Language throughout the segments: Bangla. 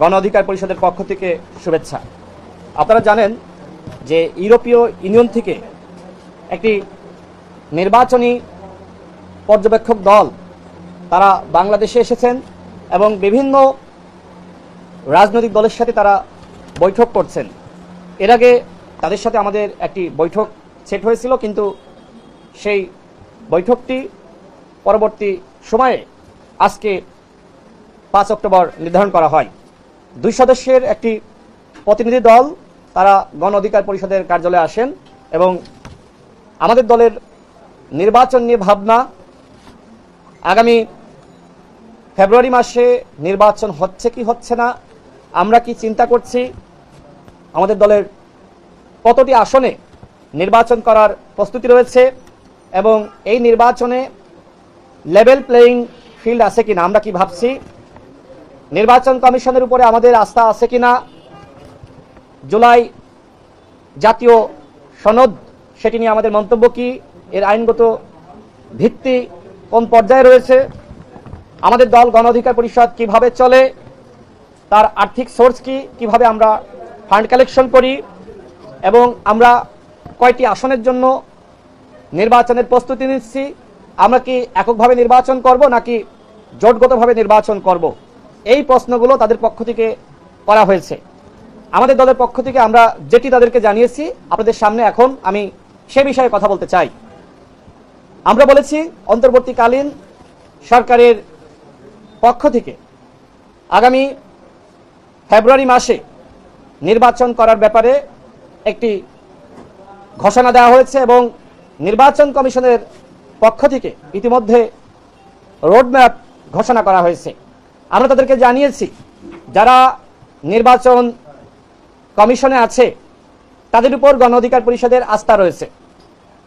গণ অধিকার পরিষদের পক্ষ থেকে শুভেচ্ছা। আপনারা জানেন যে ইউরোপীয় ইউনিয়ন থেকে একটি নির্বাচনী পর্যবেক্ষক দল, তারা বাংলাদেশে এসেছেন এবং বিভিন্ন রাজনৈতিক দলের সাথে তারা বৈঠক করছেন। এর আগে তাদের সাথে আমাদের একটি বৈঠক সেট হয়েছিল, কিন্তু সেই বৈঠকটি পরবর্তী সময়ে আজকে পাঁচ অক্টোবর নির্ধারণ করা হয়। দুই সদস্যের একটি প্রতিনিধি দল, তারা গণ অধিকার পরিষদের কার্যালয়ে আসেন এবং আমাদের দলের নির্বাচন নিয়ে ভাবনা, আগামী ফেব্রুয়ারি মাসে নির্বাচন হচ্ছে কি হচ্ছে না, আমরা কি চিন্তা করছি, আমাদের দলের কতটি আসনে নির্বাচন করার প্রস্তুতি রয়েছে এবং এই নির্বাচনে লেভেল প্লেয়িং ফিল্ড আছে কিনা, আমরা কি ভাবছি নির্বাচন কমিশনের উপরে আমাদের আস্থা আছে কিনা? জুলাই জাতীয় সনদ, সেটি নিয়ে আমাদের মন্তব্য কি? এর আইনগত ভিত্তি কোন পর্যায়ে রয়েছে? আমাদের দল গণ অধিকার পরিষদ কীভাবে চলে? তার আর্থিক সোর্স কি? কীভাবে আমরা ফান্ড কালেকশন করি? এবং আমরা কয়টি আসনের জন্য নির্বাচনের প্রস্তুতি নিচ্ছি? আমরা কি এককভাবে নির্বাচন করব নাকি জোটগতভাবে নির্বাচন করব? এই প্রশ্নগুলো তাদের পক্ষ থেকে করা হয়েছে। আমাদের দলের পক্ষ থেকে আমরা যেটি তাদেরকে জানিয়েছি, আপনাদের সামনে এখন আমি সে বিষয়ে কথা বলতে চাই। আমরা বলেছি, অন্তর্বর্তীকালীন সরকারের পক্ষ থেকে আগামী ফেব্রুয়ারি মাসে নির্বাচন করার ব্যাপারে একটি ঘোষণা দেওয়া হয়েছে এবং নির্বাচন কমিশনের পক্ষ থেকে ইতিমধ্যে রোডম্যাপ ঘোষণা করা হয়েছে। আমরা তাদেরকে জানিয়েছি, যারা নির্বাচন কমিশনে আছে, তাদের উপর গণ অধিকার পরিষদের আস্থা রয়েছে।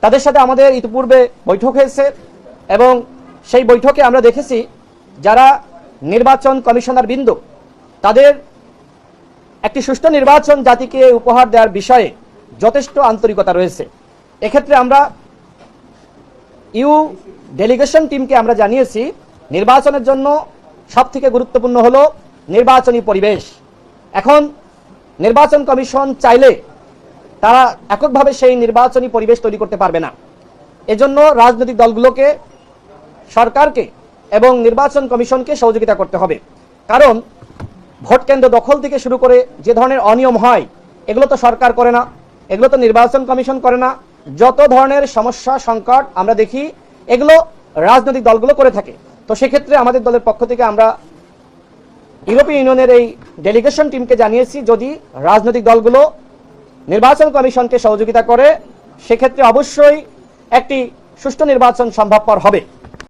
তাদের সাথে আমাদের ইতিপূর্বে বৈঠক হয়েছে এবং সেই বৈঠকে আমরা দেখেছি, যারা নির্বাচন কমিশনার বিন্দু, তাদের একটি সুষ্ঠু নির্বাচন জাতিকে উপহার দেওয়ার বিষয়ে যথেষ্ট আন্তরিকতা রয়েছে। এক্ষেত্রে আমরা ইউ ডেলিগেশন টিমকে আমরা জানিয়েছি, নির্বাচনের জন্য সব থেকে গুরুত্বপূর্ণ হলো নির্বাচনী পরিবেশ। এখন নির্বাচন কমিশন চাইলে তারা এককভাবে সেই নির্বাচনী পরিবেশ তৈরি করতে পারবে না। এজন্য রাজনৈতিক দলগুলোকে, সরকারকে এবং নির্বাচন কমিশনকে সহযোগিতা করতে হবে। কারণ ভোট কেন্দ্র দখল থেকে শুরু করে যে ধরনের অনিয়ম হয়, এগুলো তো সরকার করে না, এগুলো তো নির্বাচন কমিশন করে না। যত ধরনের সমস্যা, সংকট আমরা দেখি, এগুলো রাজনৈতিক দলগুলো করে থাকে। তো সেক্ষেত্রে আমাদের দলের পক্ষ থেকে আমরা ইউরোপীয় ইউনিয়নের এই ডেলিগেশন টিমকে জানিয়েছি যদি রাজনৈতিক দলগুলো নির্বাচন কমিশনকে সহযোগিতা করে, সেক্ষেত্রে অবশ্যই একটি সুষ্ঠু নির্বাচন সম্ভবপর হবে।